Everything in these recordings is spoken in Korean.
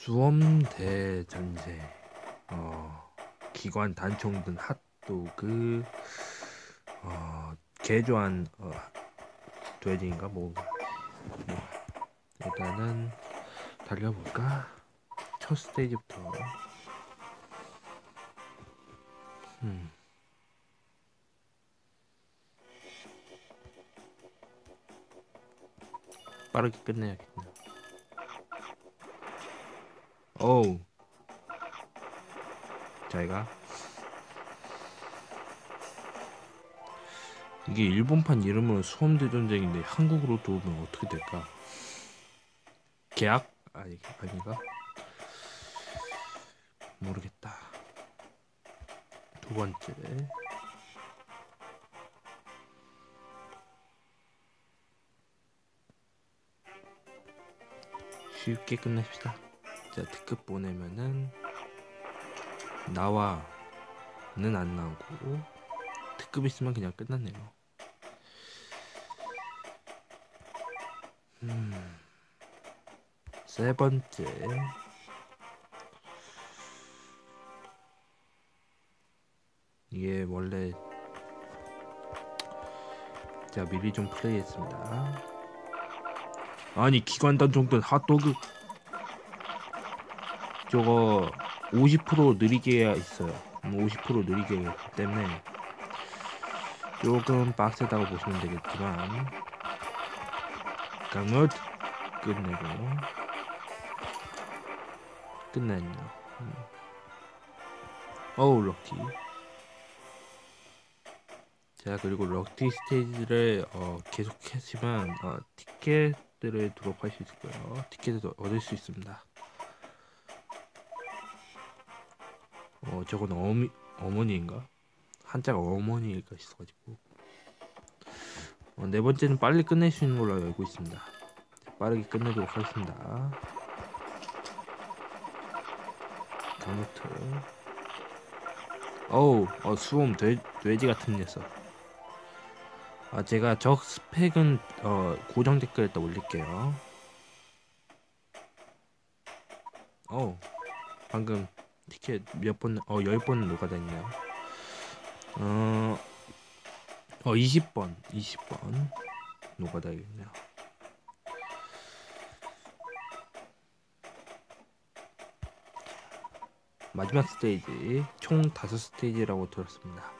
수험 대전제 어 기관 단총 등 핫도그 어 개조한 어 돼지인가? 뭐, 뭐. 일단은 달려볼까? 첫 스테이지부터. 음. 빠르게 끝내야겠네 어우 자기가 이게 일본판 이름은 수험대 전쟁인데 한국으로 들어오면 어떻게 될까? 계약? 아니 아닌가? 모르겠다. 두 번째 쉽게 끝냅시다. 자 특급 보내면은 나와는 안 나오고 특급 있으면 그냥 끝났네요. 음, 세 번째 이게 원래 제가 미리 좀 플레이했습니다. 아니 기관단 정도는 핫도그 저거 50% 느리게 있어요. 50%뭐 느리게 있기 때문에 조금 빡세다고 보시면 되겠지만 강못 끝내고 끝났네요. 음. 어우 럭티 자 그리고 럭티 스테이지를 어, 계속 하시면 어, 티켓들을 드롭할 수 있을 거예요. 티켓을 얻을 수 있습니다. 어 저건 어미 어머니인가? 한자가 어머니가 있어가지고 어, 네 번째는 빨리 끝낼 수 있는 걸로 알고 있습니다. 빠르게 끝내도록 하겠습니다. 강노트 어우 어, 수험 돼, 돼지 같은 녀석 아 제가 적 스펙은 어, 고정 댓글에다 올릴게요 어우 방금 티켓 몇 번, 어, 10번 녹아다니네요. 어, 어, 20번, 20번 녹아다니겠네요. 마지막 스테이지, 총 5 스테이지라고 들었습니다.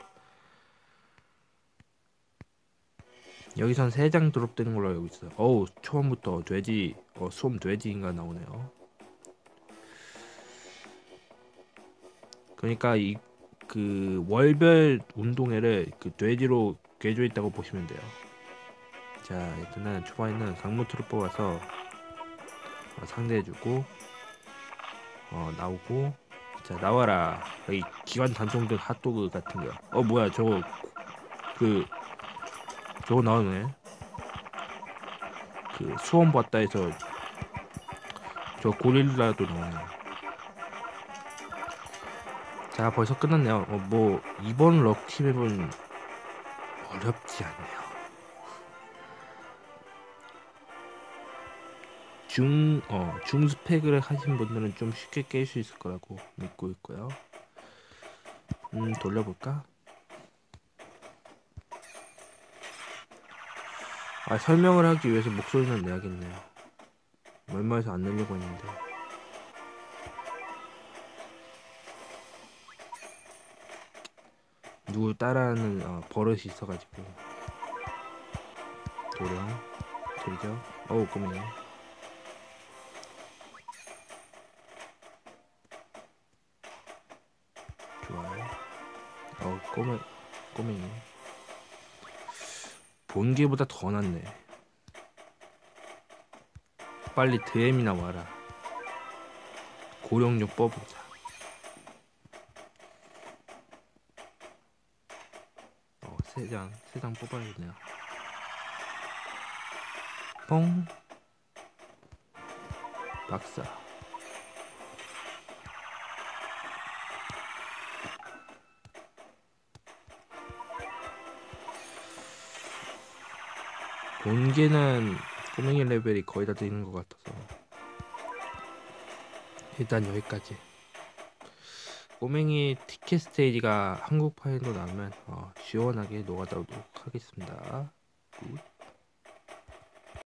여기선 3장 드롭되는 걸로 알고 있어요. 어우, 처음부터 돼지, 어, 수험 돼지인가 나오네요. 그러니까 이 그 월별 운동회를 그 돼지로 개조했다고 보시면 돼요. 자 일단은 초반에는 강무트를 뽑아서 어, 상대해주고 어 나오고 자 나와라 이 기관 단종된 핫도그 같은 거. 어 뭐야 저거 그 저거 나오네. 그 수원 봤다 해서 저 고릴라도 나오네. 자 벌써 끝났네요. 어, 뭐 이번 럭키 맵은 어렵지 않네요. 중, 어, 중 스펙을 하신 분들은 좀 쉽게 깰 수 있을 거라고 믿고 있고요. 음 돌려볼까? 아 설명을 하기 위해서 목소리는 내야겠네요. 웬만해서 안 내려고 했는데 누구 따라하는 어, 버릇이 있어가지고. 도령 돌죠? 어우 꼬맹이 좋아요. 어 꼬매 꼬맹이 본게보다 더 낫네. 빨리 드엠이나 와라. 고령력 뽑보자 세장 세장 뽑아야겠네요. 뽕. 박사. 본계는 꼬맹이 레벨이 거의 다 되는 것 같아서 일단 여기까지. 꼬맹이 티켓 스테이지가 한국판으로 나오면 어, 시원하게 녹아다오도록 하겠습니다. 굿.